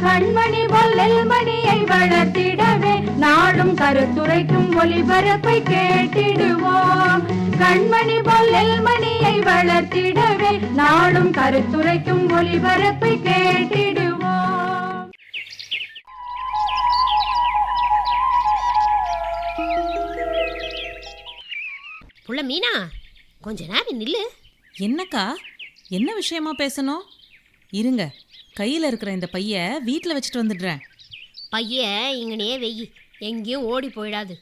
கண்மணி பொல்லல் மணியை வளர்த்திடவே நாடும் கருத்துரைக்கும் ஒளிபரப்பை கேட்டிடுவோம். கண்மணி பொல்லல் மணியை வளர்த்திடவே நாடும் கருத்துரைக்கும் ஒளிபரப்பை கேட்டிடுவோம். புள்ள மீனா கொஞ்ச நேரம் நில்லு. என்னக்கா? என்ன விஷயமா பேசணும்? இருங்க. கையில் இருக்கிற இந்த பைய வீட்டில் வச்சுட்டு வந்துடுறேன். பைய இங்கனே வெயி. எங்கேயும் ஓடி போயிடாது.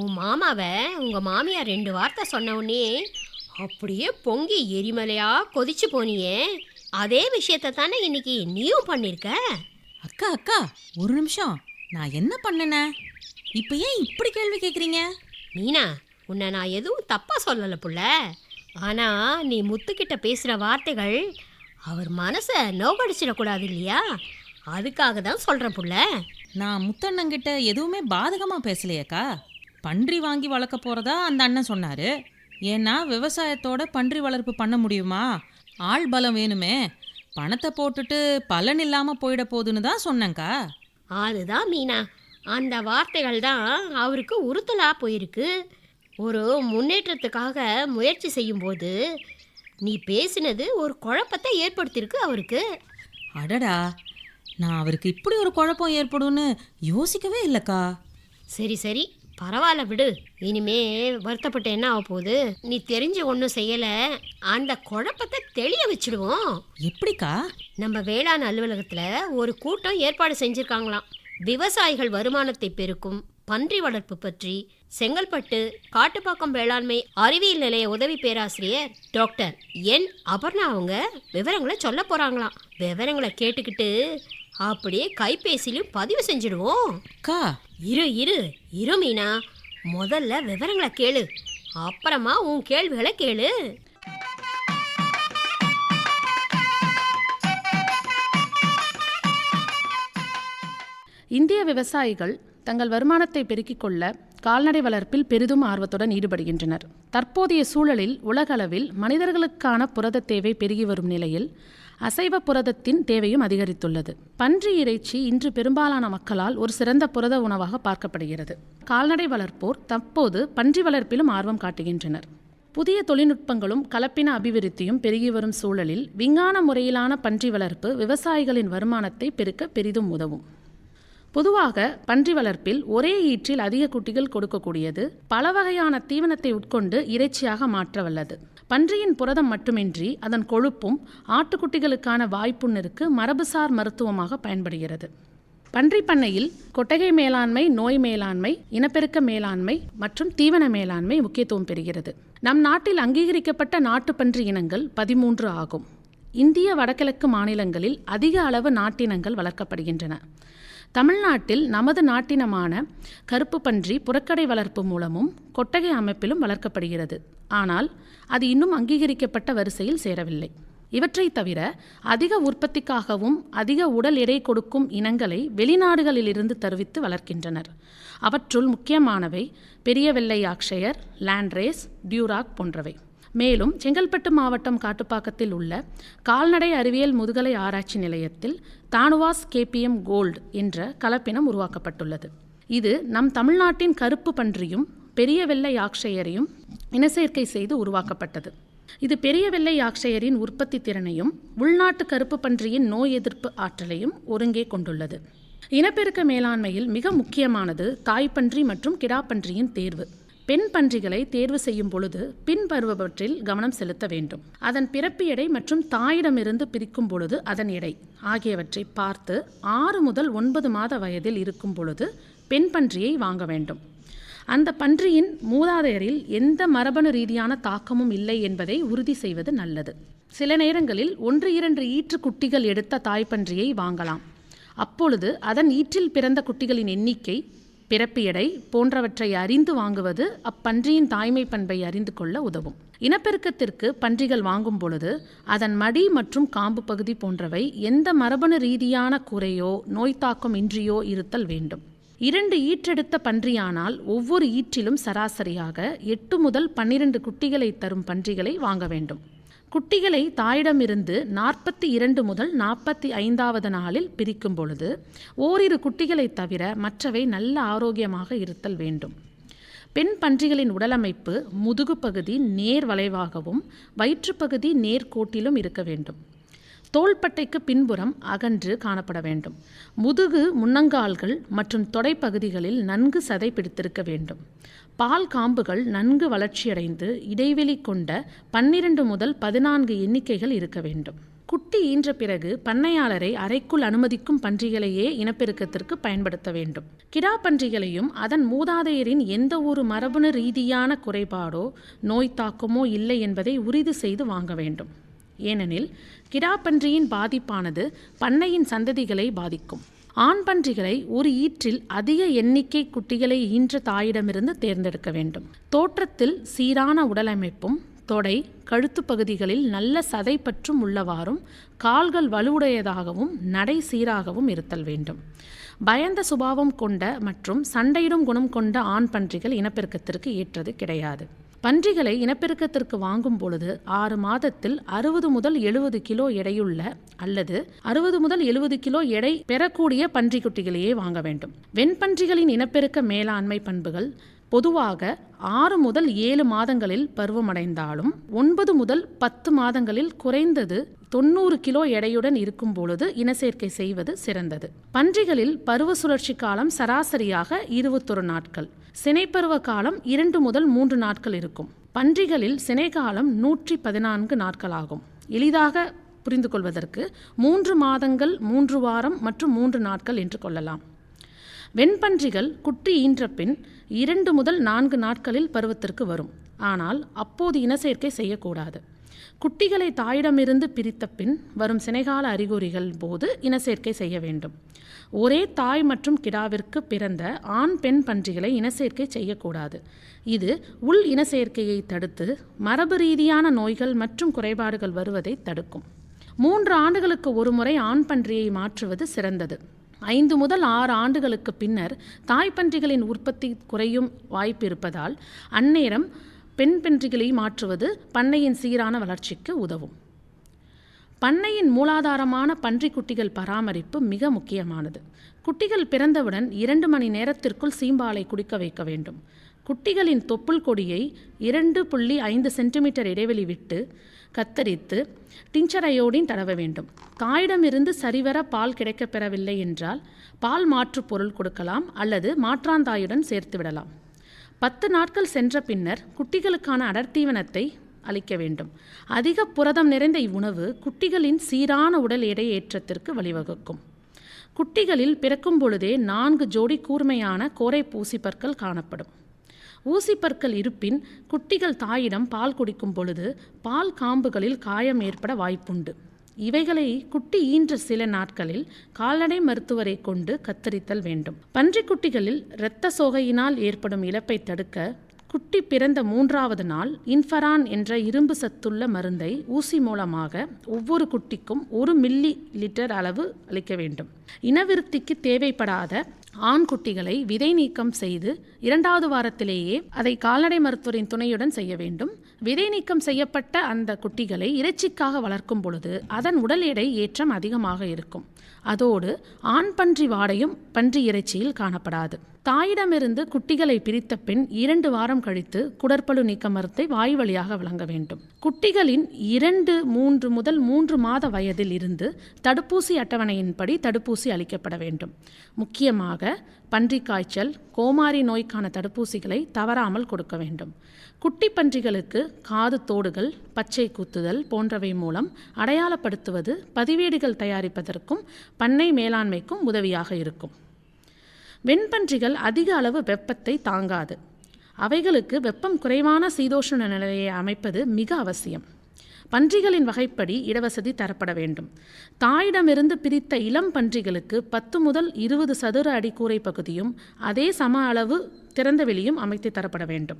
உன் மாமாவை உங்க மாமியார் ரெண்டு வார்த்தை சொன்ன உடனே அப்படியே பொங்கி எரிமலையா கொதிச்சு போனியே. அதே விஷயத்தை தானே இன்னைக்கு நீயும் பண்ணிருக்க? அக்கா அக்கா ஒரு நிமிஷம். நான் என்ன பண்ணனேன் இப்போ ஏன் இப்படி கேள்வி கேட்குறீங்க மீனா உன்னை நான் எதுவும் தப்பா சொல்லல புள்ள. ஆனா நீ முத்துக்கிட்ட பேசுற வார்த்தைகள் அவர் மனசை நோகடிச்சிடக்கூடாது இல்லையா அதுக்காக தான் சொல்றேன் புள்ள. நான் முத்தண்ணங்கிட்ட எதுவுமே பாதகமாக பேசலையேக்கா பன்றி வாங்கி வளர்க்க போகிறதா அந்த அண்ணன் சொன்னார். ஏன்னா விவசாயத்தோட பன்றி வளர்ப்பு பண்ண முடியுமா? ஆள் பலம் வேணுமே. பணத்தை போட்டுட்டு பலன் இல்லாமல் போயிட போகுதுன்னு தான் சொன்னேங்க்கா அதுதான் மீனா. அந்த வார்த்தைகள் தான் அவருக்கு உறுத்தலா போயிருக்கு. ஒரு முன்னேற்றத்துக்காக முயற்சி செய்யும்போது நீ பேசினது ஒரு குழப்பத்தை ஏற்படுத்தியிருக்கு அவருக்கு. அடடா நான் அவருக்கு இப்படி ஒரு குழப்பம் ஏற்படும்னு யோசிக்கவே இல்லைக்கா. சரி சரி பரவாயில்ல விடு. இனிமே வருத்தப்பட்டு என்ன ஆக போகுது? நீ தெரிஞ்சு ஒன்றும் செய்யலை. அந்த குழப்பத்தை தெளிய வச்சிடுவோம். எப்படிக்கா? நம்ம வேளாண் அலுவலகத்தில் ஒரு கூட்டம் ஏற்பாடு செஞ்சுருக்காங்களாம். விவசாயிகள் வருமானத்தை பெருக்கும் பன்றி வளர்ப்பு பற்றி செங்கல்பட்டு காட்டுப்பாக்கம் வேளாண்மை அறிவியல் நிலைய உதவி பேராசிரியர் டாக்டர் என் அபர்ணா அவங்க விவரங்களை சொல்ல போறாங்களாம். விவரங்களை கேட்டுக்கிட்டு அப்படியே கைபேசியிலும் பதிவு செஞ்சிடுவோம். அக்கா. இரு இரு இரு மீனா. முதல்ல விவரங்களை கேளு. அப்புறமா உன் கேள்விகளை கேளு. இந்திய விவசாயிகள் தங்கள் வருமானத்தை பெருக்கிக் கொள்ள கால்நடை வளர்ப்பில் பெரிதும் ஆர்வத்துடன் ஈடுபடுகின்றனர். தற்போதைய சூழலில் உலகளவில் மனிதர்களுக்கான புரத தேவை பெருகி வரும் நிலையில் அசைவ புரதத்தின் தேவையும் அதிகரித்துள்ளது. பன்றி இறைச்சி இன்று பெரும்பாலான மக்களால் ஒரு சிறந்த புரத உணவாக பார்க்கப்படுகிறது. கால்நடை வளர்ப்போர் தற்போது பன்றி வளர்ப்பிலும் ஆர்வம் காட்டுகின்றனர். புதிய தொழில்நுட்பங்களும் கலப்பின அபிவிருத்தியும் பெருகி வரும் சூழலில் விஞ்ஞான முறையிலான பன்றி வளர்ப்பு விவசாயிகளின் வருமானத்தை பெருக்க பெரிதும் உதவும். பொதுவாக பன்றி வளர்ப்பில் ஒரே ஈற்றில் அதிக குட்டிகள் கொடுக்கக்கூடியது பல வகையான தீவனத்தை உட்கொண்டு இறைச்சியாக மாற்ற வல்லது. பன்றியின் புரதம் மட்டுமின்றி அதன் கொழுப்பும் ஆட்டுக்குட்டிகளுக்கான வாய்ப்புண்ணிற்கு மரபுசார் மருத்துவமாக பயன்படுகிறது. பன்றி பண்ணையில் கொட்டகை மேலாண்மை நோய் மேலாண்மை இனப்பெருக்க மேலாண்மை மற்றும் தீவன மேலாண்மை முக்கியத்துவம் பெறுகிறது. நம் நாட்டில் அங்கீகரிக்கப்பட்ட நாட்டுப்பன்றி இனங்கள் பதிமூன்று ஆகும். இந்திய வடகிழக்கு மாநிலங்களில் அதிக அளவு நாட்டினங்கள் வளர்க்கப்படுகின்றன. தமிழ்நாட்டில் நமது நாட்டினமான கருப்பு பன்றி புறக்கடை வளர்ப்பு மூலமும் கொட்டகை அமைப்பிலும் வளர்க்கப்படுகிறது. ஆனால் அது இன்னும் அங்கீகரிக்கப்பட்ட வரிசையில் சேரவில்லை. இவற்றை தவிர அதிக உற்பத்திக்காகவும் அதிக உடல் எடை கொடுக்கும் இனங்களை வெளிநாடுகளிலிருந்து தருவித்து வளர்க்கின்றனர். அவற்றுள் முக்கியமானவை பெரிய வெள்ளை ஆக்ஷயர் லேண்ட்ரேஸ் டியூராக் போன்றவை. மேலும் செங்கல்பட்டு மாவட்டம் காட்டுப்பாக்கத்தில் உள்ள கால்நடை அறிவியல் முதுகலை ஆராய்ச்சி நிலையத்தில் தானுவாஸ் கேபிஎம் கோல்டு என்ற கலப்பினம் உருவாக்கப்பட்டுள்ளது. இது நம் தமிழ்நாட்டின் கருப்பு பன்றியும் பெரிய வெள்ளை ஆக்ஷயரையும் இனச்சேர்க்கை செய்து உருவாக்கப்பட்டது. இது பெரிய வெள்ளை யாக்ஷையரின் உற்பத்தி திறனையும் உள்நாட்டு கருப்பு பன்றியின் நோய் எதிர்ப்பு ஆற்றலையும் ஒருங்கே கொண்டுள்ளது. இனப்பெருக்க மேலாண்மையில் மிக முக்கியமானது தாய்ப்பன்றி மற்றும் கிடாப்பன்றியின் தேர்வு. பெண் பன்றிகளை தேர்வு செய்யும் பொழுது பின்வருபவற்றில் கவனம் செலுத்த வேண்டும். அதன் பிறப்பு எடை மற்றும் தாயிடமிருந்து பிரிக்கும் பொழுது அதன் எடை ஆகியவற்றை பார்த்து ஆறு முதல் ஒன்பது மாத வயதில் இருக்கும் பொழுது பெண் பன்றியை வாங்க வேண்டும். அந்த பன்றியின் மூதாதையரில் எந்த மரபணு ரீதியான தாக்கமும் இல்லை என்பதை உறுதி செய்வது நல்லது. சில நேரங்களில் ஒன்று இரண்டு ஈற்று குட்டிகள் எடுத்த தாய்ப்பன்றியை வாங்கலாம். அப்பொழுது அதன் ஈற்றில் பிறந்த குட்டிகளின் எண்ணிக்கை பிறப்பு எடை போன்றவற்றை அறிந்து வாங்குவது அப்பன்றியின் தாய்மை பண்பை அறிந்து கொள்ள உதவும். இனப்பெருக்கத்திற்கு பன்றிகள் வாங்கும் பொழுது அதன் மடி மற்றும் காம்பு பகுதி போன்றவை எந்த மரபணு ரீதியான குறையோ நோய் தாக்கம் இன்றியோ இருத்தல் வேண்டும். இரண்டு ஈற்றெடுத்த பன்றியானால் ஒவ்வொரு ஈற்றிலும் சராசரியாக எட்டு முதல் பன்னிரண்டு குட்டிகளை தரும் பன்றிகளை வாங்க வேண்டும். குட்டிகளை தாயிடமிருந்து நாற்பத்தி இரண்டு முதல் நாற்பத்தி ஐந்தாவது நாளில் பிரிக்கும் பொழுது ஓரிரு குட்டிகளை தவிர மற்றவை நல்ல ஆரோக்கியமாக இருத்தல் வேண்டும். பெண் பன்றிகளின் உடலமைப்பு முதுகு பகுதி நேர் வளைவாகவும் வயிற்றுப்பகுதி நேர்கோட்டிலும் இருக்க வேண்டும். தோள்பட்டைக்கு பின்புறம் அகன்று காணப்பட வேண்டும். முதுகு முன்னங்கால்கள் மற்றும் தொடைப்பகுதிகளில் நன்கு சதை பிடித்திருக்க வேண்டும். பால் காம்புகள் நன்கு வளர்ச்சியடைந்து இடைவெளி கொண்ட பன்னிரண்டு முதல் பதினான்கு எண்ணிக்கைகள் இருக்க வேண்டும். குட்டி ஈன்ற பிறகு பண்ணையாளரை அறைக்குள் அனுமதிக்கும் பன்றிகளையே இனப்பெருக்கத்திற்கு பயன்படுத்த வேண்டும். கிடா பன்றிகளையும் அதன் மூதாதையரின் எந்த ஒரு மரபணு ரீதியான குறைபாடோ நோய் தாக்கமோ இல்லை என்பதை உறுதி செய்து வாங்க வேண்டும். ஏனெனில் கிடாப்பன்றியின் பாதிப்பானது பண்ணையின் சந்ததிகளை பாதிக்கும். ஆண் பன்றிகளை ஒரு ஈற்றில் அதிக எண்ணிக்கை குட்டிகளை ஈன்ற தாயிடமிருந்து தேர்ந்தெடுக்க வேண்டும். தோற்றத்தில் சீரான உடலமைப்பும் தொடை கழுத்து பகுதிகளில் நல்ல சதை பற்றும் உள்ளவாறும் கால்கள் வலுவுடையதாகவும் நடை சீராகவும் இருத்தல் வேண்டும். பயந்த சுபாவம் கொண்ட மற்றும் சண்டையிடும் குணம் கொண்ட ஆண் பன்றிகள் இனப்பெருக்கத்திற்கு ஏற்றது கிடையாது. பன்றிகளை இனப்பெருக்கத்திற்கு வாங்கும் பொழுது ஆறு மாதத்தில் அறுபது முதல் எழுபது கிலோ எடையுள்ள அல்லது அறுபது முதல் எழுபது கிலோ எடை பெறக்கூடிய பன்றிக்குட்டிகளையே வாங்க வேண்டும். வெண்பன்றிகளின் இனப்பெருக்க மேலாண்மை பண்புகள் பொதுவாக ஆறு முதல் ஏழு மாதங்களில் பருவமடைந்தாலும் ஒன்பது முதல் பத்து மாதங்களில் குறைந்தது தொண்ணூறு கிலோ எடையுடன் இருக்கும் பொழுது இனச்சேர்க்கை செய்வது சிறந்தது. பன்றிகளில் பருவ சுழற்சி காலம் சராசரியாக இருபத்தொரு நாட்கள். சினைப்பருவ காலம் இரண்டு முதல் மூன்று நாட்கள் இருக்கும். பன்றிகளில் சினைக்காலம் நூற்றி பதினான்கு நாட்களாகும். எளிதாக புரிந்து கொள்வதற்கு மூன்று மாதங்கள் மூன்று வாரம் மற்றும் மூன்று நாட்கள் என்று கொள்ளலாம். வெண்பன்றிகள் குட்டி ஈன்ற பின் இரண்டு முதல் நான்கு நாட்களில் பருவத்திற்கு வரும். ஆனால் அப்போது இனச்சேர்க்கை செய்யக்கூடாது. குட்டிகளை தாயிடமிருந்து பிரித்த பின் வரும் சினைகால அறிகுறிகள் போது இனச்சேர்க்கை செய்ய வேண்டும். ஒரே தாய் மற்றும் கிடாவிற்கு பிறந்த ஆண் பெண் பன்றிகளை இனச்சேர்க்கை செய்யக்கூடாது. இது உள் இனச்சேர்க்கையை தடுத்து மரபு ரீதியான நோய்கள் மற்றும் குறைபாடுகள் வருவதை தடுக்கும். மூன்று ஆண்டுகளுக்கு ஒருமுறை ஆண் பன்றியை மாற்றுவது சிறந்தது. ஐந்து முதல் ஆறு ஆண்டுகளுக்கு பின்னர் தாய்ப்பன்றிகளின் உற்பத்தி குறையும் வாய்ப்பு இருப்பதால் அந்நேரம் பெண் பன்றிகளை மாற்றுவது பண்ணையின் சீரான வளர்ச்சிக்கு உதவும். பண்ணையின் மூலாதாரமான பன்றிக்குட்டிகள் பராமரிப்பு மிக முக்கியமானது. குட்டிகள் பிறந்தவுடன் இரண்டு மணி நேரத்திற்குள் சீம்பாலை குடிக்க வைக்க வேண்டும். குட்டிகளின் தொப்புள் கொடியை இரண்டு புள்ளி ஐந்து சென்டிமீட்டர் இடைவெளி விட்டு கத்தரித்து டிஞ்சரையோடின் தடவ வேண்டும். தாயிடமிருந்து சரிவர பால் கிடைக்கப் பெறவில்லை என்றால் பால் மாற்றுப் பொருள் கொடுக்கலாம் அல்லது மாற்றாந்தாயுடன் சேர்த்து விடலாம் பத்து நாட்கள் சென்ற பின்னர் குட்டிகளுக்கான அடர்த்தீவனத்தை அளிக்க வேண்டும். அதிக புரதம் நிறைந்த இவ்வுணவு குட்டிகளின் சீரான உடல் எடை ஏற்றத்திற்கு வழிவகுக்கும். குட்டிகளில் பிறக்கும் பொழுதே நான்கு ஜோடி கூர்மையான கோரை பூசிப்பற்கள் காணப்படும். ஊசிப்பற்கள் இருப்பின் குட்டிகள் தாயிடம் பால் குடிக்கும் பொழுது பால் காம்புகளில் காயம் ஏற்பட வாய்ப்புண்டு. இவைகளை குட்டி ஈன்ற சில நாட்களில் கால்நடை மருத்துவரை கொண்டு கத்தரித்தல் வேண்டும். பன்றிக்குட்டிகளில் இரத்த சோகையினால் ஏற்படும் இழப்பை தடுக்க குட்டி பிறந்த மூன்றாவது நாள் இன்ஃபரான் என்ற இரும்பு சத்துள்ள மருந்தை ஊசி மூலமாக ஒவ்வொரு குட்டிக்கும் ஒரு மில்லி லிட்டர் அளவு அளிக்க வேண்டும். இனவிருத்திக்கு தேவைப்படாத ஆண் குட்டிகளை விதை நீக்கம் செய்து இரண்டாவது வாரத்திலேயே அதை கால்நடை மருத்துவரின் துணையுடன் செய்ய வேண்டும். விதை நீக்கம் செய்யப்பட்ட அந்த குட்டிகளை இறைச்சிக்காக வளர்க்கும் பொழுது அதன் உடல் எடை ஏற்றம் அதிகமாக இருக்கும். அதோடு ஆண் பன்றி வாடையும் பன்றி இறைச்சியில் காணப்படாது. தாயிடமிருந்து குட்டிகளை பிரித்த பின் இரண்டு வாரம் கழித்து குடற்பழு நீக்க மரத்தை வாய் வழியாக வழங்க வேண்டும். குட்டிகளின் இரண்டு மூன்று முதல் மூன்று மாத வயதில் இருந்து தடுப்பூசி அட்டவணையின்படி தடுப்பூசி அளிக்கப்பட வேண்டும். முக்கியமாக பன்றி காய்ச்சல் கோமாரி நோய்க்கான தடுப்பூசிகளை தவறாமல் கொடுக்க வேண்டும். குட்டி பன்றிகளுக்கு காது தோடுகள் பச்சை குத்துதல் போன்றவை மூலம் அடையாளப்படுத்துவது பதிவேடுகள் தயாரிப்பதற்கும் பண்ணை மேலாண்மைக்கும் உதவியாக இருக்கும். வெண்பன்றிகள் அதிக அளவு வெப்பத்தை தாங்காது. அவைகளுக்கு வெப்பம் குறைவான சீதோஷ்ண நிலையை அமைப்பது மிக அவசியம். பன்றிகளின் வகைப்படி இடவசதி தரப்பட வேண்டும். தாயிடமிருந்து பிரித்த இளம் பன்றிகளுக்கு பத்து முதல் இருபது சதுர அடி கூரை பகுதியும் அதே சம அளவு திறந்த வெளியும் அமைத்து தரப்பட வேண்டும்.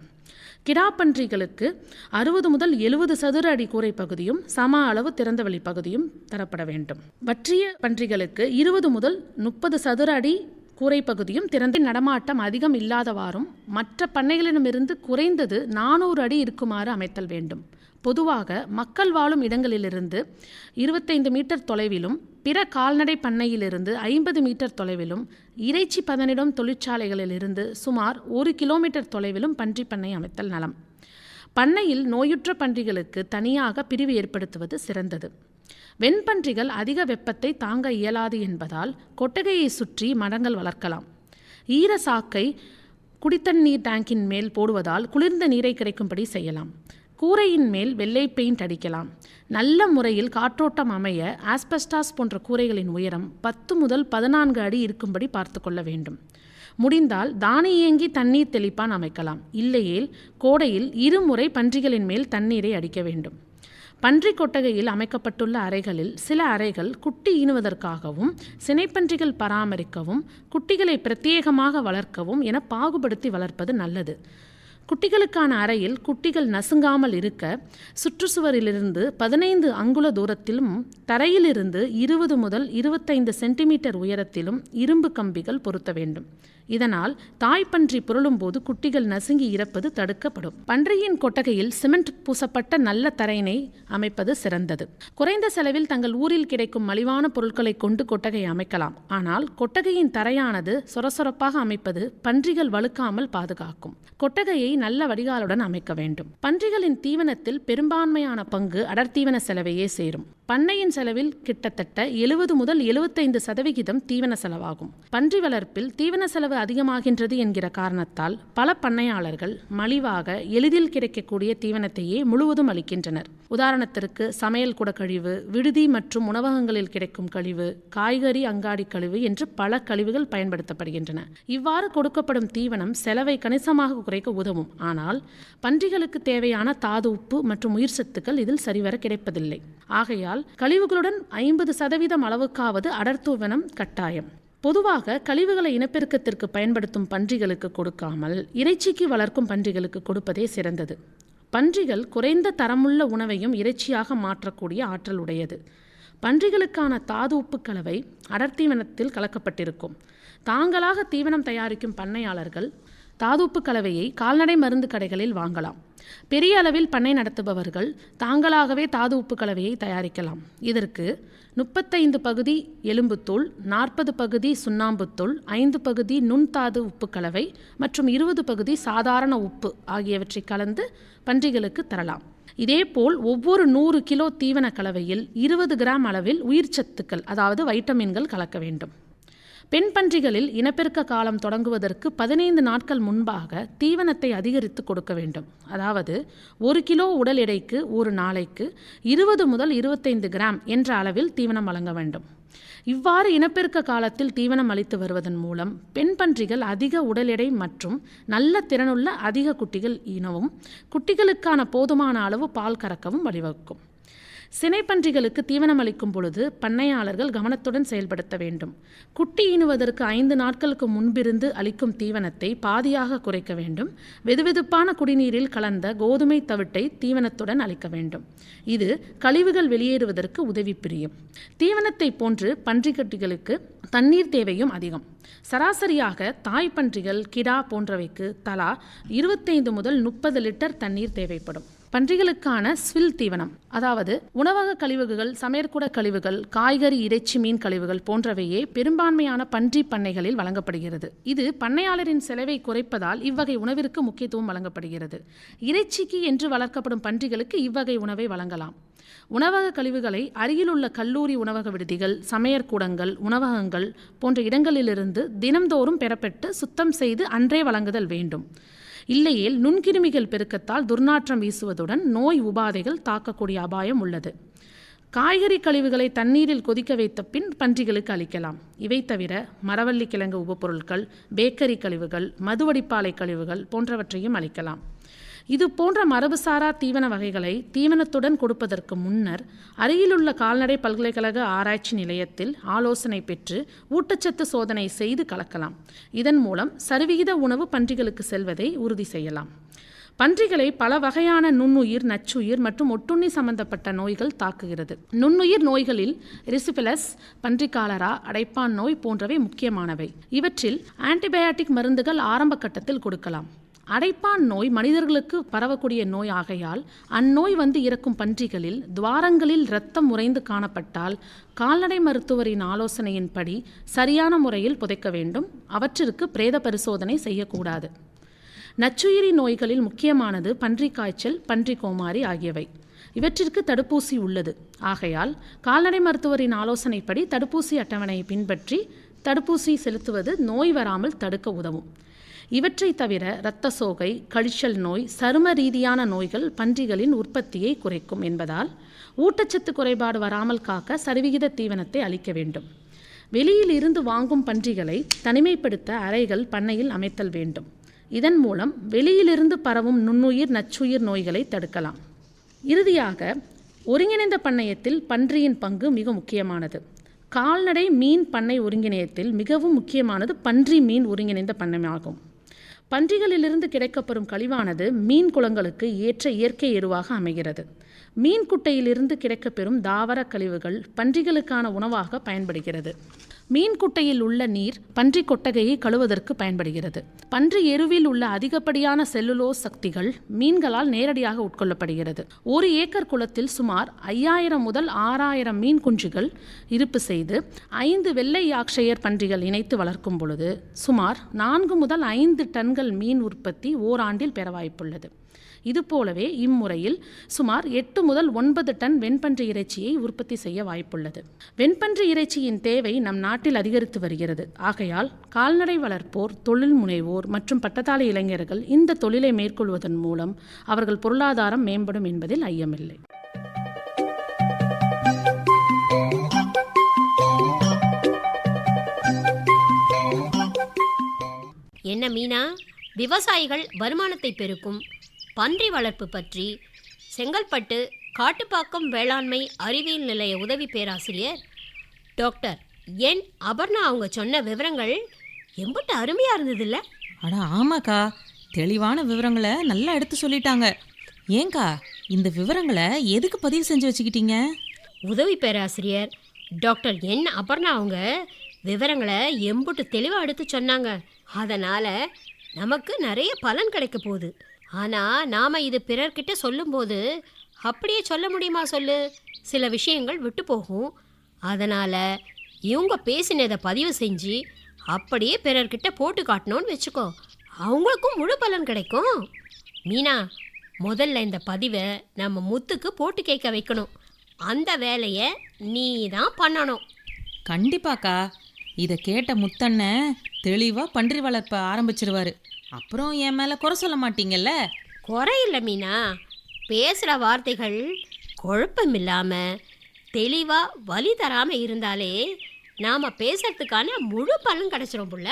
கிடாப்பன்றிகளுக்கு அறுபது முதல் எழுபது சதுர அடி கூரை பகுதியும் சம அளவு திறந்தவெளி பகுதியும் தரப்பட வேண்டும். வற்றிய பன்றிகளுக்கு இருபது முதல் முப்பது சதுர அடி கூரை பகுதியும் திறந்த நடமாட்டம் அதிகம் இல்லாதவாறும் மற்ற பண்ணைகளிடமிருந்து குறைந்தது நானூறு அடி இருக்குமாறு அமைத்தல் வேண்டும். பொதுவாக மக்கள் வாழும் இடங்களிலிருந்து இருபத்தைந்து மீட்டர் தொலைவிலும் பிற கால்நடை பண்ணையிலிருந்து ஐம்பது மீட்டர் தொலைவிலும் இறைச்சி பதனிடும் தொழிற்சாலைகளிலிருந்து சுமார் ஒரு கிலோமீட்டர் தொலைவிலும் பன்றி பண்ணை அமைத்தல் நலம். பண்ணையில் நோயுற்ற பன்றிகளுக்கு தனியாக பிரிவு ஏற்படுத்துவது சிறந்தது. வெண்பன்றிகள் அதிக வெப்பத்தை தாங்க இயலாது என்பதால் கொட்டகையை சுற்றி மரங்கள் வளர்க்கலாம். ஈர சாக்கை குடித்தண்ணீர் டேங்கின் மேல் போடுவதால் குளிர்ந்த நீரை கிடைக்கும்படி செய்யலாம். கூரையின் மேல் வெள்ளை பெயிண்ட் அடிக்கலாம். நல்ல முறையில் காற்றோட்டம் அமைய ஆஸ்பெஸ்டாஸ் போன்ற கூரைகளின் உயரம் பத்து முதல் பதினான்கு அடி இருக்கும்படி பார்த்து கொள்ள வேண்டும். முடிந்தால் தானியங்கி தண்ணீர் தெளிப்பான் அமைக்கலாம். இல்லையேல் கோடையில் இருமுறை பன்றிகளின் மேல் தண்ணீரை அடிக்க வேண்டும். பன்றி கொட்டகையில் அமைக்கப்பட்டுள்ள அறைகளில் சில அறைகள் குட்டி ஈனுவதற்காகவும் சினைப்பன்றிகள் பராமரிக்கவும் குட்டிகளை பிரத்யேகமாக வளர்க்கவும் என பாகுபடுத்தி வளர்ப்பது நல்லது. குட்டிகளுக்கான அறையில் குட்டிகள் நசுங்காமல் இருக்க சுற்றுச்சுவரிலிருந்து பதினைந்து அங்குல தூரத்திலும் தரையிலிருந்து இருபது முதல் இருபத்தைந்து சென்டிமீட்டர் உயரத்திலும் இரும்பு கம்பிகள் பொருத்த வேண்டும். இதனால் தாய்ப்பன்றி புரளும்போது குட்டிகள் நசுங்கி இறப்பது தடுக்கப்படும். பன்றியின் கொட்டகையில் சிமெண்ட் பூசப்பட்ட நல்ல தரையினை அமைப்பது சிறந்தது. குறைந்த செலவில் தங்கள் ஊரில் கிடைக்கும் மலிவான பொருட்களை கொண்டு கொட்டகை அமைக்கலாம். ஆனால் கொட்டகையின் தரையானது சொரசொரப்பாக அமைப்பது பன்றிகள் வழுக்காமல் பாதுகாக்கும். கொட்டகையை நல்ல வடிகாலுடன் அமைக்க வேண்டும். பன்றிகளின் தீவனத்தில் பெரும்பான்மையான பங்கு அடர்த்தீவன செலவையே சேரும். பண்ணையின் செலவில் கிட்டத்தட்ட எழுபது முதல் எழுபத்தைந்து சதவிகிதம் தீவன செலவாகும். பன்றி வளர்ப்பில் தீவன செலவு அதிகமாகின்றது என்கிற காரணத்தால் பல பண்ணையாளர்கள் மலிவாக எளிதில் கிடைக்கக்கூடிய தீவனத்தையே முழுவதும் அளிக்கின்றனர். உதாரணத்திற்கு சமையல் குட கழிவு விடுதி மற்றும் உணவகங்களில் கிடைக்கும் கழிவு காய்கறி அங்காடி கழிவு என்று பல கழிவுகள் பயன்படுத்தப்படுகின்றன. இவ்வாறு கொடுக்கப்படும் தீவனம் செலவை கணிசமாக குறைக்க உதவும். ஆனால் பன்றிகளுக்கு தேவையான தாது உப்பு மற்றும் உயிர் சத்துக்கள் இதில் சரிவர கிடைப்பதில்லை. ஆகையால் கழிவுகளுடன் ஐம்பது சதவீதம் அளவுக்காவது அடர்த்தூவனம் கட்டாயம். பொதுவாக கழிவுகளை இனப்பெருக்கத்திற்கு பயன்படுத்தும் பன்றிகளுக்கு கொடுக்காமல் இறைச்சிக்கு வளர்க்கும் பன்றிகளுக்கு கொடுப்பதே சிறந்தது. பன்றிகள் குறைந்த தரமுள்ள உணவையும் இறைச்சியாக மாற்றக்கூடிய ஆற்றல் உடையது. பன்றிகளுக்கான தாது உப்பு கலவை அடர்த்தீவனத்தில் கலக்கப்பட்டிருக்கும். தாங்களாக தீவனம் தயாரிக்கும் பண்ணையாளர்கள் தாதுப்பு கலவையை கால்நடை மருந்து கடைகளில் வாங்கலாம். பெரிய அளவில் பண்ணை நடத்துபவர்கள் தாங்களாகவே தாது உப்பு கலவையை தயாரிக்கலாம். இதற்கு முப்பத்தைந்து பகுதி எலும்புத்தூள் நாற்பது பகுதி சுண்ணாம்புத்தூள் ஐந்து பகுதி நுண்தாது உப்பு கலவை மற்றும் இருபது பகுதி சாதாரண உப்பு ஆகியவற்றை கலந்து பன்றிகளுக்கு தரலாம். இதேபோல் ஒவ்வொரு நூறு கிலோ தீவன கலவையில் இருபது கிராம் அளவில் உயிர்ச்சத்துக்கள் அதாவது வைட்டமின்கள் கலக்க வேண்டும். பெண் பன்றிகளில் இனப்பெருக்க காலம் தொடங்குவதற்கு பதினைந்து நாட்கள் முன்பாக தீவனத்தை அதிகரித்து கொடுக்க வேண்டும். அதாவது ஒரு கிலோ உடல் எடைக்கு ஒரு நாளைக்கு இருபது முதல் இருபத்தைந்து கிராம் என்ற அளவில் தீவனம் வழங்க வேண்டும். இவ்வாறு இனப்பெருக்க காலத்தில் தீவனம் அளித்து வருவதன் மூலம் பெண் பன்றிகள் அதிக உடல் எடை மற்றும் நல்ல திறனுள்ள அதிக குட்டிகள் ஈனவும் குட்டிகளுக்கான போதுமான அளவு பால் கறக்கவும் வழிவகுக்கும். சினைப்பன்றிகளுக்கு தீவனம் அளிக்கும் பொழுது பண்ணையாளர்கள் கவனத்துடன் செயல்படுத்த வேண்டும். குட்டி ஈனுவதற்கு ஐந்து நாட்களுக்கு முன்பிருந்து அளிக்கும் தீவனத்தை பாதியாக குறைக்க வேண்டும். வெதுவெதுப்பான குடிநீரில் கலந்த கோதுமை தவிட்டை தீவனத்துடன் அளிக்க வேண்டும். இது கழிவுகள் வெளியேறுவதற்கு உதவி பிரியும். தீவனத்தை போன்று பன்றிக்கட்டிகளுக்கு தண்ணீர் தேவையும் அதிகம். சராசரியாக தாய் பன்றிகள் கிடா போன்றவைக்கு தலா இருபத்தைந்து முதல் முப்பது லிட்டர் தண்ணீர் தேவைப்படும். பன்றிகளுக்கான ஸ்வில் தீவனம். அதாவது உணவக கழிவுகள் சமையற்கூட கழிவுகள் காய்கறி இறைச்சி மீன் கழிவுகள் போன்றவையே பெரும்பான்மையான பன்றி பண்ணைகளில் வழங்கப்படுகிறது. இது பண்ணையாளரின் செலவை குறைப்பதால் இவ்வகை உணவிற்கு முக்கியத்துவம் வழங்கப்படுகிறது. இறைச்சிக்கு என்று வளர்க்கப்படும் பன்றிகளுக்கு இவ்வகை உணவை வழங்கலாம். உணவக கழிவுகளை அருகிலுள்ள கல்லூரி உணவக விடுதிகள் சமையற்கூடங்கள் உணவகங்கள் போன்ற இடங்களிலிருந்து தினம்தோறும் பெறப்பட்டு சுத்தம் செய்து அன்றே வழங்குதல் வேண்டும். இல்லையேல் நுண்கிருமிகள் பெருக்கத்தால் துர்நாற்றம் வீசுவதுடன் நோய் உபாதைகள் தாக்கக்கூடிய அபாயம் உள்ளது. காய்கறி கழிவுகளை தண்ணீரில் கொதிக்க வைத்த பின் பன்றிகளுக்கு அளிக்கலாம். இவை தவிர மரவள்ளி கிழங்கு உபப்பொருட்கள் பேக்கரி கழிவுகள் மதுவடிப்பாலை கழிவுகள் போன்றவற்றையும் அளிக்கலாம். இது போன்ற மரபுசாரா தீவன வகைகளை தீவனத்துடன் கொடுப்பதற்கு முன்னர் அருகிலுள்ள கால்நடை பல்கலைக்கழக ஆராய்ச்சி நிலையத்தில் ஆலோசனை பெற்று ஊட்டச்சத்து சோதனை செய்து கலக்கலாம். இதன் மூலம் சரிவிகித உணவு பன்றிகளுக்கு செல்வதை உறுதி செய்யலாம். பன்றிகளை பல வகையான நுண்ணுயிர் நச்சுயிர் மற்றும் ஒட்டுண்ணி சம்பந்தப்பட்ட நோய்கள் தாக்குகிறது. நுண்ணுயிர் நோய்களில் ரிசிபிலஸ் பன்றிக்காலரா அடைப்பான் நோய் போன்றவை முக்கியமானவை. இவற்றில் ஆன்டிபயாட்டிக் மருந்துகள் ஆரம்ப கட்டத்தில் கொடுக்கலாம். அடைப்பான் நோய் மனிதர்களுக்கு பரவக்கூடிய நோய் ஆகையால் அந்நோய் வந்து இறக்கும் பன்றிகளில் துவாரங்களில் இரத்தம் உறைந்து காணப்பட்டால் கால்நடை மருத்துவரின் ஆலோசனையின்படி சரியான முறையில் புதைக்க வேண்டும். அவற்றிற்கு பிரேத பரிசோதனை செய்யக்கூடாது. நச்சுயிரி நோய்களில் முக்கியமானது பன்றி காய்ச்சல் பன்றி கோமாரி ஆகியவை. இவற்றிற்கு தடுப்பூசி உள்ளது. ஆகையால் கால்நடை மருத்துவரின் ஆலோசனைப்படி தடுப்பூசி அட்டவணையை பின்பற்றி தடுப்பூசி செலுத்துவது நோய் வராமல் தடுக்க உதவும். இவற்றை தவிர இரத்த சோகை கழிச்சல் நோய் சரும ரீதியான நோய்கள் பன்றிகளின் உற்பத்தியை குறைக்கும் என்பதால் ஊட்டச்சத்து குறைபாடு வராமல் காக்க சரிவிகித தீவனத்தை அளிக்க வேண்டும். வெளியில் இருந்து வாங்கும் பன்றிகளை தனிமைப்படுத்த அறைகள் பண்ணையில் அமைத்தல் வேண்டும். இதன் மூலம் வெளியிலிருந்து பரவும் நுண்ணுயிர் நச்சுயிர் நோய்களை தடுக்கலாம். இறுதியாக ஒருங்கிணைந்த பண்ணையத்தில் பன்றியின் பங்கு மிக முக்கியமானது. கால்நடை மீன் பண்ணை ஒருங்கிணையத்தில் மிகவும் முக்கியமானது பன்றி மீன் ஒருங்கிணைந்த பண்ணையாகும் பன்றிகளிலிருந்து கிடைக்கப்பெறும் கழிவானது மீன் குளங்களுக்கு ஏற்ற இயற்கை எருவாக அமைகிறது. மீன் குட்டையிலிருந்து கிடைக்கப்பெறும் தாவர கழிவுகள் பன்றிகளுக்கான உணவாக பயன்படுகிறது. மீன் குட்டையில் உள்ள நீர் பன்றி கொட்டகையை கழுவதற்கு பயன்படுகிறது. பன்றி எருவில் உள்ள அதிகப்படியான செல்லுலோஸ் சக்திகள் மீன்களால் நேரடியாக உட்கொள்ளப்படுகிறது. ஒரு ஏக்கர் குளத்தில் சுமார் ஐயாயிரம் முதல் ஆறாயிரம் மீன் குஞ்சுகள் இருப்பு செய்து ஐந்து வெள்ளை யாக்ஷயர் பன்றிகள் இணைத்து வளர்க்கும் பொழுது சுமார் நான்கு முதல் ஐந்து டன்கள் மீன் உற்பத்தி ஓராண்டில் பெற வாய்ப்புள்ளது. இதுபோலவே இம்முறையில் சுமார் எட்டு முதல் ஒன்பது டன் வெண்பன்றி இறைச்சியை உற்பத்தி செய்ய வாய்ப்புள்ளது. வெண்பன்றி இறைச்சியின் தேவை நம் நாட்டில் அதிகரித்து வருகிறது. ஆகையால் கால்நடை வளர்ப்போர் தொழில் முனைவோர் மற்றும் பட்டதாரி இளைஞர்கள் இந்த தொழிலை மேற்கொள்வதன் மூலம் அவர்கள் பொருளாதாரம் மேம்படும் என்பதில் ஐயமில்லை. என்ன மீனா? விவசாயிகள் வருமானத்தை பெருக்கும் பன்றி வளர்ப்பு பற்றி செங்கல்பட்டு காட்டுப்பாக்கம் வேளாண்மை அறிவியல் நிலைய உதவி பேராசிரியர் டாக்டர் என். அபர்ணா அவங்க சொன்ன விவரங்கள் எம்பிட்டு அருமையாக இருந்ததில்ல? அட ஆமாக்கா தெளிவான விவரங்களை நல்லா எடுத்து சொல்லிட்டாங்க. ஏங்கா இந்த விவரங்களை எதுக்கு பதிவு செஞ்சு வச்சுக்கிட்டீங்க? உதவி பேராசிரியர் டாக்டர் என். அபர்ணா அவங்க விவரங்களை எம்புட்டு தெளிவாக எடுத்து சொன்னாங்க. அதனால் நமக்கு நிறைய பலன் கிடைக்க போகுது. ஆனால் நாம் இது பிறர்கிட்ட சொல்லும்போது அப்படியே சொல்ல முடியுமா சொல்லு? சில விஷயங்கள் விட்டு போகும். அதனால் இவங்க பேசினதை பதிவு செஞ்சு அப்படியே பிறர்கிட்ட போட்டு காட்டணும்னு வச்சுக்கோ. அவங்களுக்கும் முழு பலன் கிடைக்கும். மீனா முதல்ல இந்த பதிவை நம்ம முத்துக்கு போட்டு கேட்க வைக்கணும். அந்த வேலையை நீ தான் பண்ணணும். கண்டிப்பாக்கா. இதை கேட்ட முத்தண்ணன் தெளிவாக பன்றி வளர்ப்ப ஆரம்பிச்சிருவாரு. அப்புறம் என் மேலே குறை சொல்ல மாட்டீங்கல்ல? குறையில்ல மீனா. பேசுகிற வார்த்தைகள் குழப்பம் இல்லாமல் தெளிவாக வழி தராமல் இருந்தாலே நாம் பேசுறதுக்கான முழு பலன் கிடைச்சிரும் புள்ள.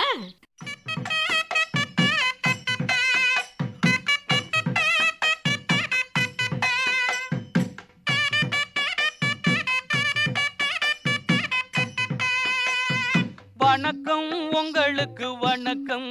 வணக்கம் உங்களுக்கு வணக்கம்.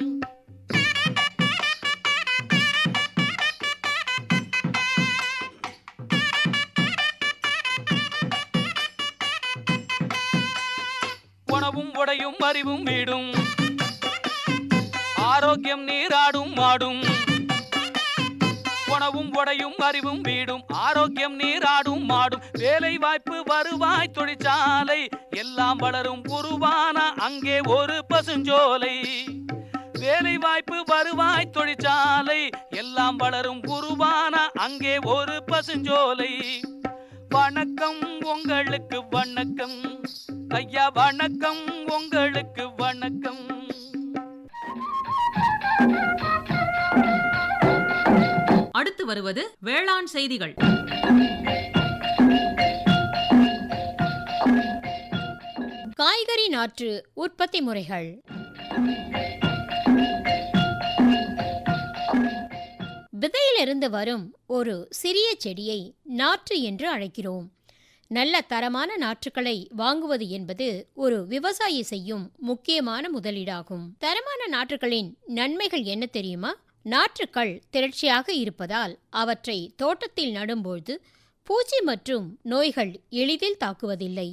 அறிவும் வீடும். ஆரோக்கியம் நீராடும் மாடும் உணவும் உடையும் அறிவும் வீடும். ஆரோக்கியம் நீராடும் மாடும் வேலை வாய்ப்பு வருவாய் தொழிற்சாலை. எல்லாம் வளரும் உருவான அங்கே ஒரு பசுஞ்சோலை. வேலை வாய்ப்பு வருவாய் தொழிற்சாலை. எல்லாம் வளரும் உருவான அங்கே ஒரு பசுஞ்சோலை. வணக்கம் உங்களுக்கு வணக்கம். ஐயா வணக்கம் உங்களுக்கு வணக்கம். அடுத்து வருவது வேளாண் செய்திகள். காய்கறி நாற்று உற்பத்தி முறைகள். விதையிலிருந்து வரும் ஒரு சிறிய செடியை நாற்று என்று அழைக்கிறோம். நல்ல தரமான நாற்றுகளை வாங்குவது என்பது ஒரு விவசாயி செய்யும் முக்கியமான முதலீடாகும். தரமான நாற்றுகளின் நன்மைகள் என்ன தெரியுமா? நாற்றுக்கள் திரட்சியாக இருப்பதால் அவற்றை தோட்டத்தில் நடும்போது பூச்சி மற்றும் நோய்கள் எளிதில் தாக்குவதில்லை.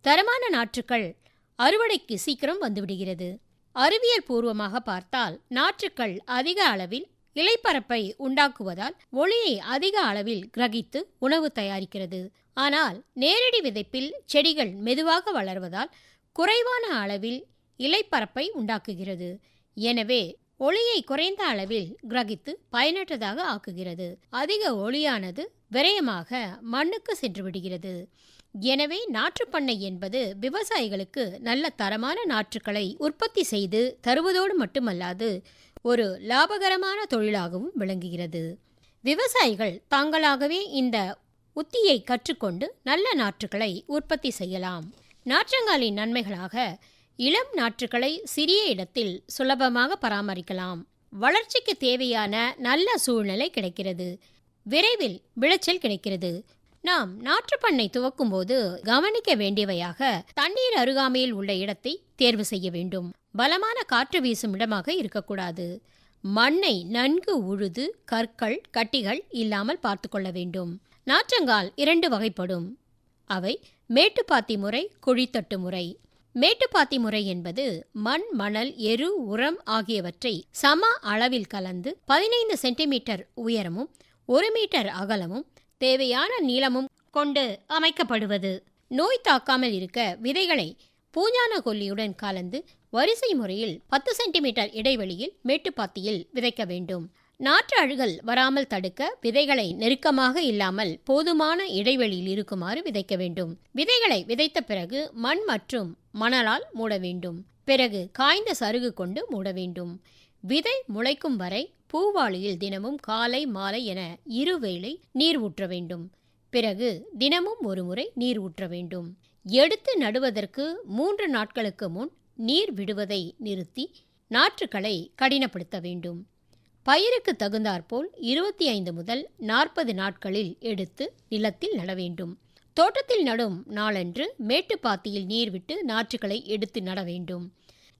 தரமான நாற்றுக்கள் அறுவடைக்கு சீக்கிரம் வந்துவிடுகிறது. அறிவியல் பூர்வமாக பார்த்தால் நாற்றுக்கள் அதிக அளவில் இலைப்பரப்பை உண்டாக்குவதால் ஒளியை அதிக அளவில் கிரகித்து உணவு தயாரிக்கிறது. ஆனால் நேரடி விதைப்பில் செடிகள் மெதுவாக வளர்வதால் குறைவான அளவில் இலைப்பரப்பை உண்டாக்குகிறது. எனவே ஒளியை குறைந்த அளவில் கிரகித்து பயனற்றதாக ஆக்குகிறது. அதிக ஒளியானது விரயமாக மண்ணுக்கு சென்று விடுகிறது எனவே நாற்றுப்பண்ணை என்பது விவசாயிகளுக்கு நல்ல தரமான நாற்றுக்களை உற்பத்தி செய்து தருவதோடு மட்டுமல்லாது ஒரு லாபகரமான தொழிலாகவும் விளங்குகிறது. விவசாயிகள் தாங்களாகவே இந்த உத்தியை கற்றுக்கொண்டு நல்ல நாற்றுகளை உற்பத்தி செய்யலாம். நாற்றங்காலின் நன்மைகளாக இளம் நாற்றுகளை சிறிய இடத்தில் சுலபமாக பராமரிக்கலாம். வளர்ச்சிக்கு தேவையான நல்ல சூழ்நிலை கிடைக்கிறது. விரைவில் விளைச்சல் கிடைக்கிறது. நாம் நாற்றுப்பண்ணை துவக்கும் போது கவனிக்க வேண்டியவையாக தண்ணீர் அருகாமையில் உள்ள இடத்தை தேர்வு செய்ய வேண்டும். பலமான காற்று வீசும் இடமாக இருக்கக்கூடாது. மண்ணை நன்கு உழுது கற்கள் கட்டிகள் இல்லாமல் பார்த்து கொள்ள வேண்டும். நாற்றங்கால் இரண்டு வகைப்படும். அவை மேட்டுப்பாத்தி முறை குழித்தட்டு முறை. மேட்டுப்பாத்தி முறை என்பது மண் மணல் எரு உரம் ஆகியவற்றை சம அளவில் கலந்து பதினைந்து சென்டிமீட்டர் உயரமும் ஒரு மீட்டர் அகலமும் தேவையான நீளமும் கொண்டு அமைக்கப்படுவது. நோய் தாக்காமல் இருக்க விதைகளை பூஞ்சான கொல்லியுடன் கலந்து வரிசை முறையில் பத்து சென்டிமீட்டர் இடைவெளியில் மேட்டுப்பாத்தியில் விதைக்க வேண்டும். நாற்று அழுகல் வராமல் தடுக்க விதைகளை நெருக்கமாக இல்லாமல் போதுமான இடைவெளியில் இருக்குமாறு விதைக்க வேண்டும். விதைகளை விதைத்த பிறகு மண் மற்றும் மணலால் மூட வேண்டும். பிறகு காய்ந்த சருகு கொண்டு மூட வேண்டும். விதை முளைக்கும் வரை பூவாளியில் தினமும் காலை மாலை என இருவேளை நீர் ஊற்ற வேண்டும். பிறகு தினமும் ஒருமுறை நீர் ஊற்ற வேண்டும். எடுத்து நடுவதற்கு மூன்று நாட்களுக்கு முன் நீர் விடுவதை நிறுத்தி நாற்றுக்களை கடினப்படுத்த வேண்டும். பயிருக்கு தகுந்தாற்போல் இருபத்தி ஐந்து முதல் நாற்பது நாட்களில் எடுத்து நிலத்தில் நட வேண்டும். தோட்டத்தில் நடும் நாளன்று மேட்டுப்பாத்தியில் நீர் விட்டு நாற்றுகளை எடுத்து நட வேண்டும்.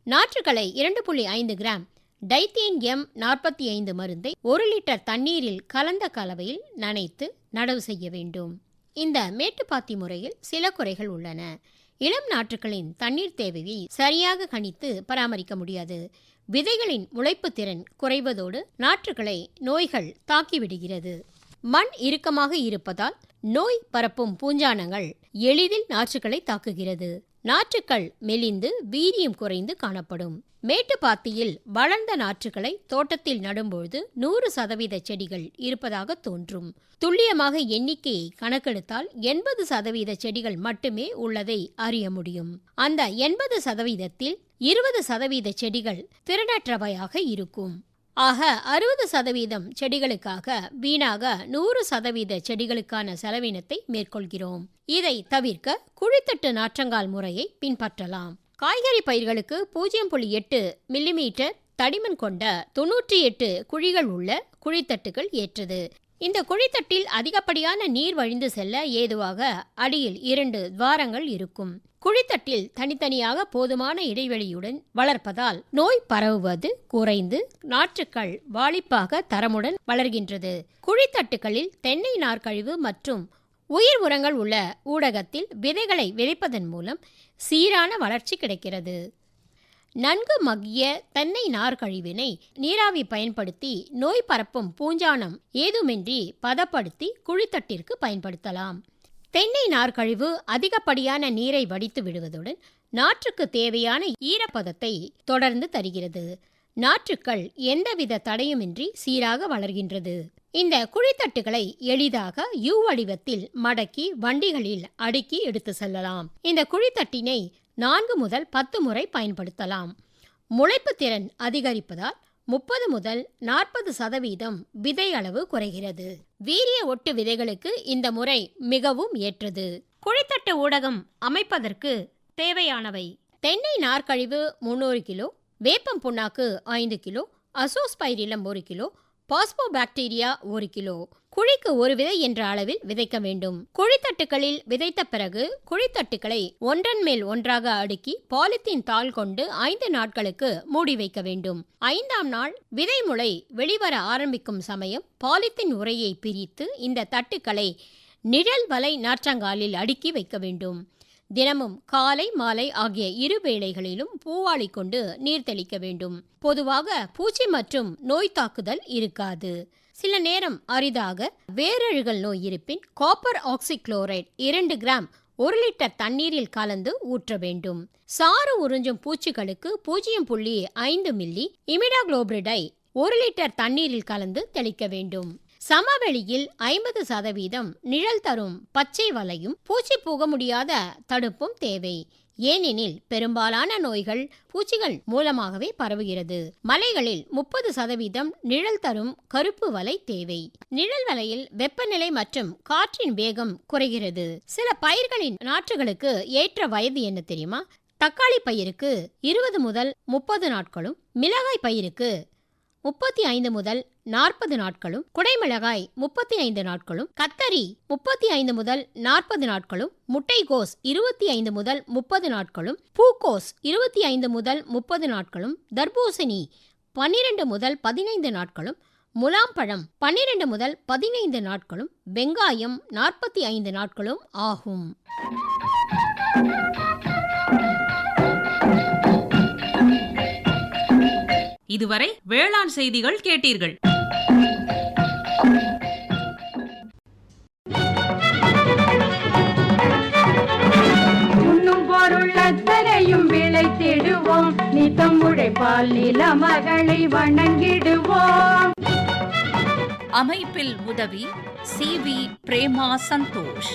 நாற்றுகளை இரண்டு புள்ளி ஐந்து கிராம் டைத்தீன் எம் நாற்பத்தி ஐந்து மருந்தை ஒரு லிட்டர் தண்ணீரில் கலந்த கலவையில் நனைத்து நடவு செய்ய வேண்டும். இந்த மேட்டுப்பாத்தி முறையில் சில குறைகள் உள்ளன. இளம் நாற்றுகளின் தண்ணீர் தேவையை சரியாக கணித்து பராமரிக்க முடியாது. விதைகளின் முளைப்பு திறன் குறைவதோடு நாற்றுகளை நோய்கள் தாக்கிவிடுகிறது. மண் இறுக்கமாக இருப்பதால் நோய் பரப்பும் பூஞ்சானங்கள் எளிதில் நாற்றுகளை தாக்குகிறது. நாற்றுக்கள் மெலிந்து வீரியம் குறைந்து காணப்படும். மேட்டுப்பாத்தியில் வளர்ந்த நாற்றுகளை தோட்டத்தில் நடும்பொழுது நூறு சதவீத செடிகள் இருப்பதாக தோன்றும். துல்லியமாக எண்ணிக்கையை கணக்கெடுத்தால் எண்பது சதவீத செடிகள் மட்டுமே உள்ளதை அறிய முடியும். அந்த எண்பது சதவீதத்தில் இருபது சதவீத செடிகள் திறனற்றவையாக இருக்கும். ஆக அறுபது சதவீதம் செடிகளுக்காக வீணாக நூறு சதவீத செடிகளுக்கான செலவினத்தை மேற்கொள்கிறோம். இதை தவிர்க்க குழித்தட்டு நாற்றங்கால் முறையை பின்பற்றலாம். காய்கறி பயிர்களுக்கு பூஜ்ஜியம் புள்ளி எட்டு மில்லிமீட்டர் தடிமன் கொண்ட தொன்னூற்றி எட்டு குழிகள் உள்ள குழித்தட்டுகள் ஏற்றது. இந்த குழித்தட்டில் அதிகப்படியான நீர் வழிந்து செல்ல ஏதுவாக அடியில் இரண்டு துவாரங்கள் இருக்கும். குழித்தட்டில் தனித்தனியாக போதுமான இடைவெளியுடன் வளர்ப்பதால் நோய் பரவுவது குறைந்து நாற்றுக்கள் வாளிப்பாக தரமுடன் வளர்கின்றது. குழித்தட்டுகளில் தென்னை நார்க்கழிவு மற்றும் உயிர் உரங்கள் உள்ள ஊடகத்தில் விதைகளை விதைப்பதன் மூலம் சீரான வளர்ச்சி கிடைக்கிறது. நன்கு மக்கிய தென்னை நார்கழிவினை நீராவி பயன்படுத்தி நோய் பரப்பும் பூஞ்சானம் ஏதுமின்றி பதப்படுத்தி குழித்தட்டிற்கு பயன்படுத்தலாம். தென்னை நார்கழிவு அதிகப்படியான நீரை வடித்து விடுவதுடன் நாற்றுக்கு தேவையான ஈரப்பதத்தை தொடர்ந்து தருகிறது. நாற்றுக்கள் எந்தவித தடையுமின்றி சீராக வளர்கின்றது. இந்த குழித்தட்டுகளை எளிதாக யூ வடிவத்தில் மடக்கி வண்டிகளில் அடுக்கி எடுத்து செல்லலாம். இந்த குழித்தட்டினை நான்கு முதல் பத்து முறை பயன்படுத்தலாம். முளைப்பு திறன் அதிகரிப்பதால் முப்பது முதல் நாற்பது சதவீதம் விதை அளவு குறைகிறது. வீரிய ஒட்டு விதைகளுக்கு இந்த முறை மிகவும் ஏற்றது. குழித்தட்டு ஊடகம் அமைப்பதற்கு தேவையானவை. தென்னை நார்க்கழிவு முந்நூறு கிலோ வேப்பம் புண்ணாக்கு ஐந்து கிலோ அசோஸ்பைரிலம் ஒரு கிலோ பாஸ்போ பாக்டீரியா ஒரு கிலோ. குழிக்கு ஒரு விதை என்ற அளவில் விதைக்க வேண்டும். குழித்தட்டுகளில் விதைத்த பிறகு குழித்தட்டுகளை ஒன்றன் மேல் ஒன்றாக அடுக்கி பாலித்தீன் தாள் கொண்டு ஐந்து நாட்களுக்கு மூடி வைக்க வேண்டும். ஐந்தாம் நாள் விதை முளை வெளிவர ஆரம்பிக்கும் சமயம் பாலித்தீன் உரையை பிரித்து இந்த தட்டுக்களை நிழல் வலை நாற்றங்காலில் அடுக்கி வைக்க வேண்டும். தினமும் காலை மாலை ஆகிய இரு வேளைகளிலும் பூவாளி கொண்டு நீர் தெளிக்க வேண்டும். பொதுவாக பூச்சி மற்றும் நோய் தாக்குதல் இருக்காது. சில நேரம் அரிதாக வேரழுகல் நோய் இருப்பின் காப்பர் ஆக்சிக்ளோரைட் இரண்டு கிராம் ஒரு லிட்டர் தண்ணீரில் கலந்து ஊற்ற வேண்டும். சாறு உறிஞ்சும் பூச்சிகளுக்கு பூஜ்ஜியம் புள்ளி ஐந்து மில்லி இமிடாக்ளோபிரிடை ஒரு லிட்டர் தண்ணீரில் கலந்து தெளிக்க வேண்டும். சமவெளியில் ஐம்பது சதவீதம் நிழல் தரும் பச்சை வலையும் பூச்சி போக முடியாத தடுப்பும் தேவை. ஏனெனில் பெரும்பாலான நோய்கள் பூச்சிகள் மூலமாகவே பரவுகிறது. மலைகளில் முப்பது சதவீதம் நிழல் தரும் கருப்பு வலை தேவை. நிழல் வலையில் வெப்பநிலை மற்றும் காற்றின் வேகம் குறைகிறது. சில பயிர்களின் நாற்றுகளுக்கு ஏற்ற வயது என்ன தெரியுமா? தக்காளி பயிருக்கு இருபது முதல் முப்பது நாட்களும் மிளகாய் பயிருக்கு முப்பத்தி ஐந்து முதல் நாற்பது நாட்களும் குடைமிளகாய் முப்பத்தி ஐந்து நாட்களும் கத்தரி முப்பத்தி ஐந்து முதல் நாற்பது நாட்களும் முட்டைகோஸ் இருபத்தி ஐந்து முதல் முப்பது நாட்களும் பூக்கோஸ் இருபத்தி ஐந்து முதல் முப்பது நாட்களும் தர்பூசணி பன்னிரண்டு முதல் பதினைந்து நாட்களும் முலாம்பழம் பன்னிரண்டு முதல் பதினைந்து நாட்களும் வெங்காயம் நாற்பத்தி ஐந்து நாட்களும் ஆகும். இதுவரை வேளாண் செய்திகள் கேட்டீர்கள். உண்ணும் பொருள் அத்தனையும் விளைத்திடுவோம் நித்தம் உழைப்பால் நில மகளை வணங்கிடுவோம். அமைப்பில் உதவி சி வி பிரேமா சந்தோஷ்.